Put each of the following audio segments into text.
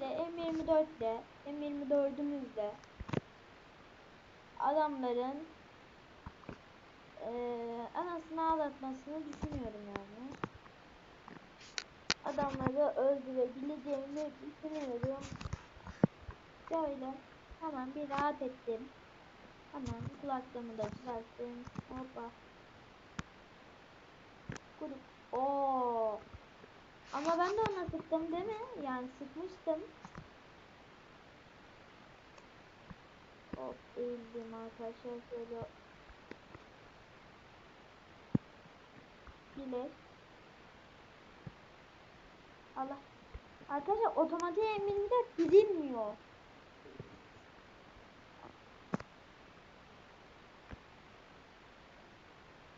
şöyle M24 ile M24'ümüzle adamların eee anasını ağlatmasını düşünüyorum yani. Adamları öldürebileceğimi düşünüyorum. Şöyle hemen bir rahat ettim. Hemen kulaklığımı da düzelttim. Hoppa. Kurup. Oo. Ama ben de ona sıktım değil mi? Yani sıkmıştım. Hop eğildim arkadaşlar şöyle. Bilek. Allah. Arkadaşlar otomatik M24 gidilmiyor.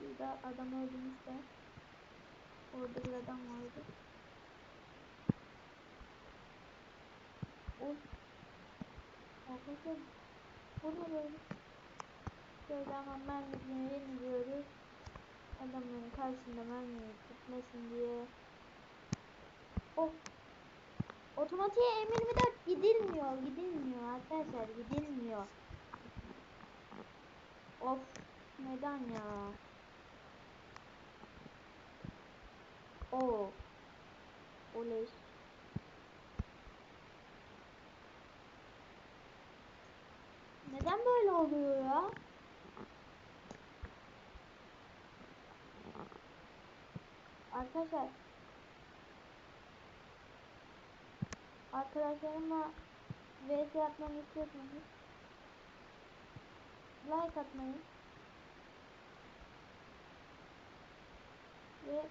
Burada adam öldürmüşler. Orada bir adam vardı. Oy. Arkadaşlar bu ne böyle? Şöyle hemen mermisini yeniliyoruz. Adamların karşısında mermiyi tutmasın diye. Oh. Otomatiğe M24 gidilmiyor, gidilmiyor arkadaşlar, gidilmiyor. Of, neden ya? Oo. Oley. Neden böyle oluyor ya? Arkadaşlar Arkadaşlarıma VS atmamı istiyorsanız like atmayı ve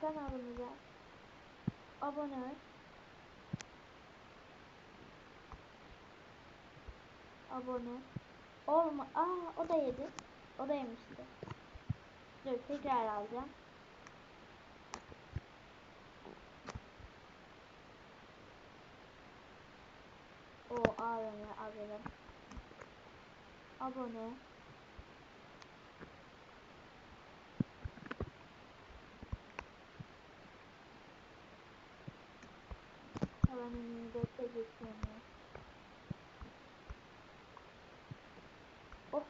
kanalımıza abone ol. Abone olma. Aa o da yedi. O da yemişti. Dur tekrar alacağım. O AVM AVM. Abone. Hemen önünü dörtte geçiyorum ya. Oh.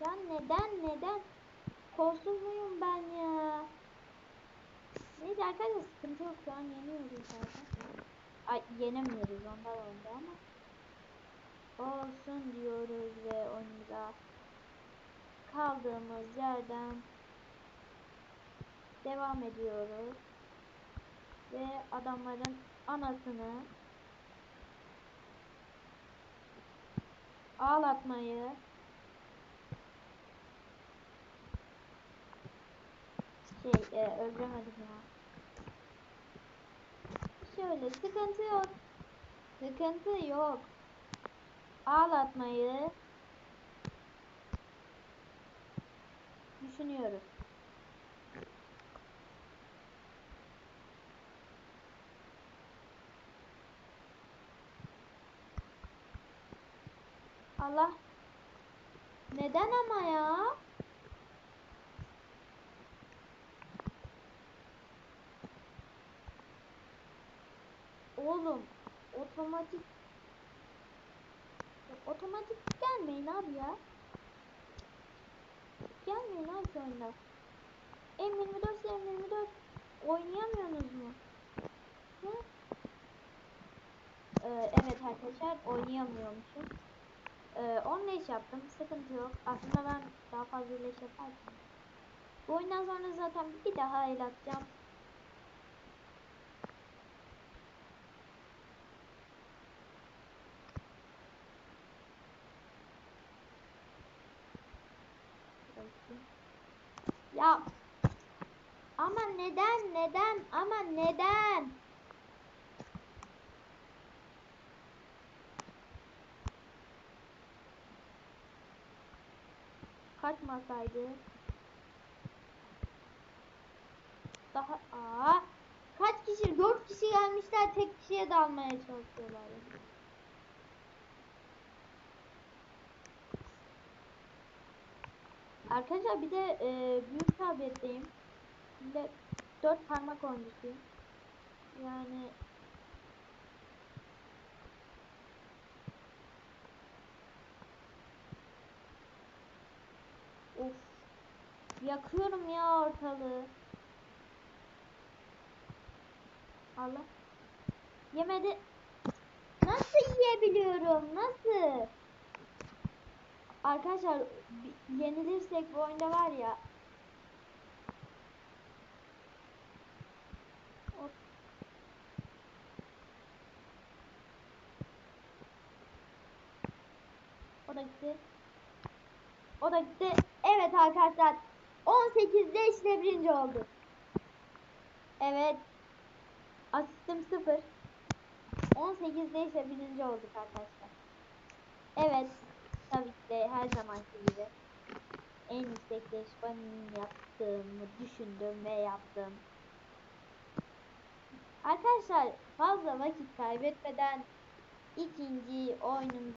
Ya neden neden? Kolsuz muyum ben ya? Neyse arkadaşlar sıkıntı yok şu an yeniyoruz zaten. Ay yenemiyoruz ondan oldu ama. Olsun diyoruz ve oyunumuza kaldığımız yerden devam ediyoruz. Ve adamların anasını ağlatmayı şey e, öldüremedim ya. Şöyle sıkıntı yok. Sıkıntı yok. Ağlatmayı düşünüyoruz. Allah. Neden ama ya? Oğlum otomatik otomatik gelmeyin abi ya. Gelmeyin abi şu anda. M24 M24 oynayamıyorsunuz mu? Hı? Ee, evet arkadaşlar oynayamıyormuşum. Ee, 10 leş yaptım. Sıkıntı yok. Aslında ben daha fazla leş yapardım. Bu oyundan sonra zaten bir daha el atacağım. Ya ama neden neden ama neden? Kaçmasaydı. Daha aa kaç kişi? Dört kişi gelmişler tek kişiye dalmaya çalışıyorlar. Arkadaşlar bir de e, büyük tabletteyim. Şimdi dört parmak oyuncusuyum. Yani Of. Yakıyorum ya ortalığı. Allah. Yemedi. Nasıl yiyebiliyorum? Nasıl? Arkadaşlar yenilirsek bu oyunda var ya. O da gitti. O da gitti. Evet arkadaşlar. 18'de işte birinci oldu. Evet. Asistim 0. 18'de ise birinci olduk arkadaşlar. Evet. Tabii ki de her zamanki gibi. En leş benim yaptığımı düşündüm ve yaptım. Arkadaşlar fazla vakit kaybetmeden ikinci oyunumuza